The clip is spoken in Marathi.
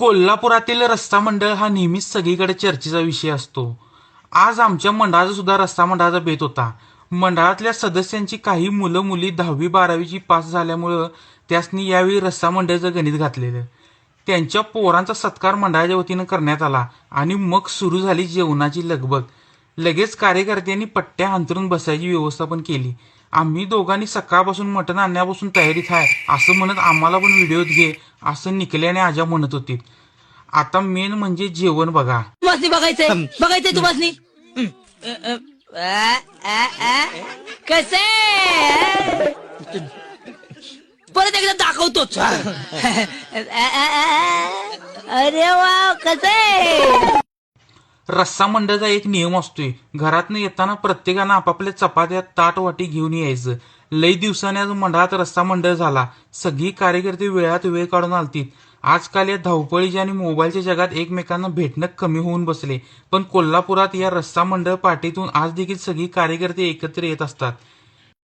कोल्हापुरातील रस्ता मंडळ हा नेहमीच सगळीकडे चर्चेचा विषय असतो. आज आमच्या मंडळाचा सुद्धा रस्ता मंडळाचा भेट होता. मंडळातल्या सदस्यांची काही मुलं मुली दहावी बारावीची पास झाल्यामुळं त्यासनी यावेळी रस्ता मंडळाचं गणित घातलेलं. त्यांच्या पोरांचा सत्कार मंडळाच्या वतीनं करण्यात आला आणि मग सुरू झाली जेवणाची लगबग. लगेच कार्यकर्त्यांनी पट्ट्या अंतरून बसायची व्यवस्था पण केली. आम्ही दोघांनी सकाळपासून मटण आणण्यापासून तयारीत आहे असं म्हणत आम्हाला पण व्हिडिओत घे असं निकल्याने आजा म्हणत होती. आता मेन म्हणजे जेवण बघा. तुम्हाला बघायचंय. बघायचंय तुम्हाला कसे? परत एकदा दाखवतोच. अरे वा कसे? रस्सा मंडळाचा एक नियम असतोय. घरातनं येताना प्रत्येकानं आपापल्या चपात्या ताट वाटी घेऊन यायचं. लई दिवसाने आज मंडळात रस्ता मंडळ झाला. सगळी कार्यकर्ते वेळात वेळ काढून आलतीत. आजकाल या धावपळीच्या आणि मोबाईलच्या जगात एकमेकांना भेटणं कमी होऊन बसले. पण कोल्हापुरात या रस्ता मंडळ पार्टीतून आज देखील सगळी कार्यकर्ते एकत्र येत असतात.